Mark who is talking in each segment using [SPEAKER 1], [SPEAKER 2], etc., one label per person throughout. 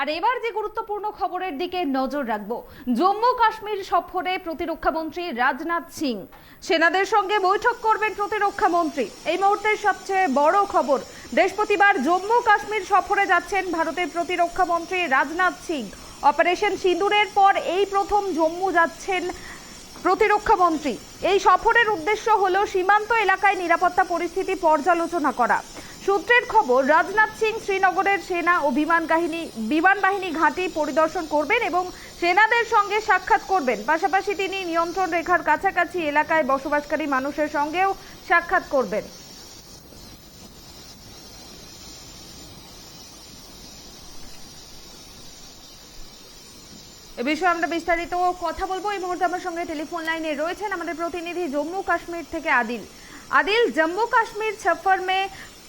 [SPEAKER 1] আর এবার যে গুরুত্বপূর্ণ খবরের দিকে নজর রাখব। জম্মু কাশ্মীর সফরে প্রতিরক্ষা মন্ত্রী রাজনাথ সিং। সেনাদের সঙ্গে বৈঠক করবেন প্রতিরক্ষা মন্ত্রী। এই মুহূর্তের সবচেয়ে বড় খবর, বৃহস্পতিবার জম্মু কাশ্মীর সফরে যাচ্ছেন ভারতের প্রতিরক্ষা মন্ত্রী রাজনাথ সিং। অপারেশন সিঁদুরের পর এই প্রথম জম্মু যাচ্ছেন প্রতিরক্ষা মন্ত্রী। এই সফরের উদ্দেশ্য হল সীমান্ত এলাকায় নিরাপত্তা পরিস্থিতি পর্যালোচনা করা। সূত্রের খবর, রাজনাথ সিং শ্রীনগরের সেনা ও বিমান কাহিনী, বিমান বাহিনী ঘাঁটি পরিদর্শন করবেন এবং সেনাদের সঙ্গে সাক্ষাৎ করবেন। পাশাপাশি তিনি নিয়ন্ত্রণ রেখার কাছাকাছি এলাকায় বসবাসকারী মানুষের সঙ্গেও সাক্ষাৎ করবেন। এ বিষয়ে আমরা বিস্তারিত কথা বলব। এই মুহূর্তে আমার সঙ্গে টেলিফোন লাইনে রয়েছেন আমাদের প্রতিনিধি জম্মু কাশ্মীর থেকে আদিল। আদিল, জম্মু কাশ্মীর ছফর মে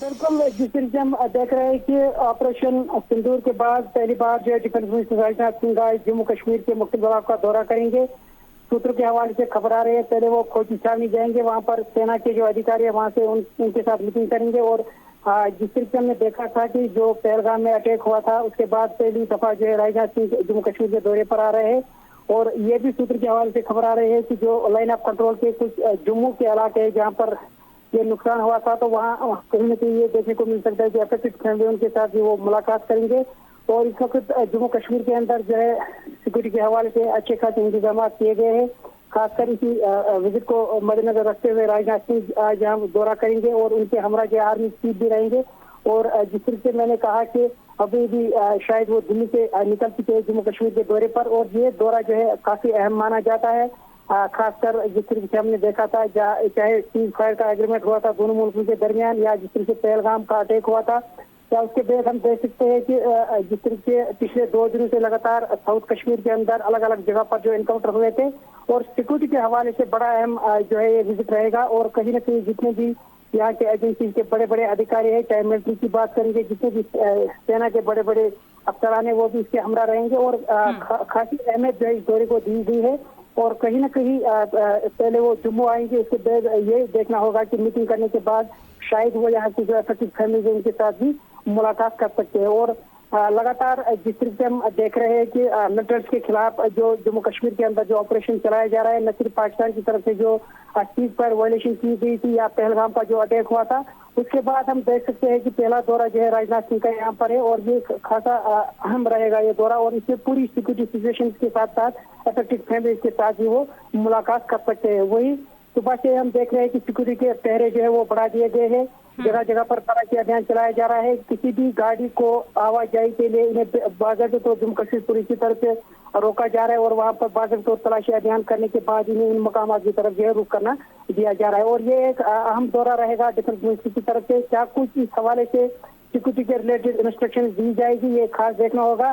[SPEAKER 2] بالکل جس طریقے ہم دیکھ رہے ہیں کہ آپریشن سندور کے بعد پہلی بار جو ہے ڈیفینس منسٹر راجناتھ سنگھ آئے جموں کشمیر کے مختلف علاقوں کا دورہ کریں گے سوتر کے حوالے سے خبر آ رہی ہے پہلے وہ کھوچی چھاونی جائیں گے وہاں پر سینا کے جو ادھیکاری ہیں وہاں سے ان, ان کے ساتھ میٹنگ کریں گے اور جس طریقے ہم نے دیکھا تھا کہ جو پہلگام میں اٹیک ہوا تھا اس کے بعد پہلی دفعہ جو ہے راجناتھ سنگھ جموں کشمیر کے دورے پر آ رہے ہیں اور یہ بھی سوتر کے حوالے سے خبر آ رہی ہے کہ جو لائن آف کنٹرول کے کچھ جموں کے علاقے ہیں جہاں پر یہ نقصان ہوا تھا، تو وہاں کہیں نہ کہیں یہ دیکھنے کو مل سکتا ہے کہ افیکٹڈ فیملی ان کے ساتھ بھی وہ ملاقات کریں گے۔ اور اس وقت جموں کشمیر کے اندر جو ہے سیکورٹی کے حوالے سے اچھے خاصے انتظامات کیے گئے ہیں۔ خاص کر اسی وزٹ کو مد نظر رکھتے ہوئے راج سنگھ آج ہم دورہ کریں گے اور ان کے ہمراہ کے آرمی چیف بھی رہیں گے۔ اور جس طریقے سے میں نے کہا کہ ابھی بھی شاید وہ دلی سے نکل چکے ہیں جموں کشمیر کے دورے پر اور یہ دورہ جو ہے کافی اہم مانا جاتا ہے۔ خاص کر جس طریقے سے ہم نے دیکھا تھا چاہے سیز فائر کا ایگریمنٹ ہوا تھا دونوں ملکوں کے درمیان یا جس طریقے سے پہلگام کا اٹیک ہوا تھا یا اس کے بعد ہم دیکھ سکتے ہیں کہ جس طریقے سے پچھلے دو دنوں سے لگاتار ساؤتھ کشمیر کے اندر الگ الگ جگہ پر جو انکاؤنٹر ہوئے تھے اور سیکورٹی کے حوالے سے بڑا اہم جو ہے یہ وزٹ رہے گا اور کہیں نہ کہیں جتنے بھی یہاں کے ایجنسی کے بڑے بڑے ادھیکاری ہیں چاہے ملٹری کی بات کریں گے جتنے بھی سینا کے بڑے بڑے افسران ہیں وہ بھی اس کے ہمراہ رہیں گے اور خاصی اہمیت جو ہے اس دورے کو دی گئی ہے اور کہیں نہ کہیں پہلے وہ جموں آئیں گے اس کے بعد یہ دیکھنا ہوگا کہ میٹنگ کرنے کے بعد شاید وہ یہاں کی جو افیکٹڈ فیملی ہیں ان کے ساتھ بھی ملاقات کر سکتے ہیں اور لگاتار جس طرح سے ہم دیکھ رہے ہیں کہ ملٹنٹس کے خلاف جو جموں کشمیر کے اندر جو آپریشن چلایا جا رہا ہے، نہ صرف پاکستان کی طرف سے جو چیز پر وائلیشن کی گئی تھی یا پہلگام کا جو اٹیک ہوا تھا، اس کے بعد ہم دیکھ سکتے ہیں کہ پہلا دورہ جو ہے راج سنگھ کا یہاں پر ہے اور یہ خاصا اہم رہے گا یہ دورہ اور اس میں پوری سیکورٹی سچویشن کے ساتھ ساتھ افیکٹڈ فیملی کے ساتھ بھی وہ ملاقات کر سکتے ہیں۔ وہی صبح سے ہم دیکھ رہے ہیں کہ سیکورٹی کے پہرے جو ہے وہ بڑھا دیے گئے ہیں۔ جگہ جگہ پر تلاشی ابھیان چلایا جا رہا ہے۔ کسی بھی گاڑی کو آواجائی کے لیے انہیں باضابطہ طور جموں کشمیر پولیس کی طرف سے روکا جا رہا ہے اور وہاں پر باضابطہ طور تلاشی ابھیان کرنے کے بعد انہیں ان مقامات کی طرف جو ہے رخ کرنا دیا جا رہا ہے۔ اور یہ ایک اہم دورہ رہے گا ڈیفینس منسٹری کی طرف سے۔ کیا کچھ اس حوالے سے سیکورٹی کے ریلیٹڈ انسٹرکشن دی جائے گی؟ یہ خاص دیکھنا ہوگا۔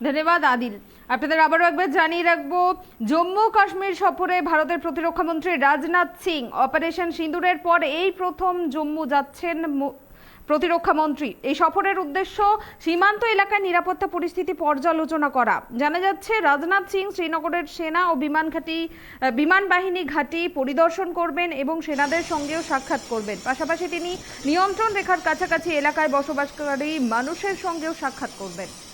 [SPEAKER 1] ধন্যবাদ আদিল আপনাদের আবারও একবার জানিয়ে রাখব জম্মু কাশ্মীর সফরে ভারতের প্রতিরক্ষামন্ত্রী রাজনাথ সিং অপারেশন সিঁদুরের পর এই প্রথম জম্মু যাচ্ছেন মো- প্রতিরক্ষা মন্ত্রী। এই সফরের উদ্দেশ্য সীমান্ত এলাকায় নিরাপত্তা পরিস্থিতি পর্যালোচনা করা। জানা যাচ্ছে, রাজনাথ সিং শ্রীনগরের সেনা ও বিমান ঘাঁটি বিমান বাহিনী ঘাঁটি পরিদর্শন করবেন এবং সেনাদের সঙ্গেও সাক্ষাৎ করবেন। পাশাপাশি তিনি নিয়ন্ত্রণ রেখার কাছাকাছি এলাকায় বসবাসকারী মানুষের সঙ্গেও সাক্ষাৎ করবেন।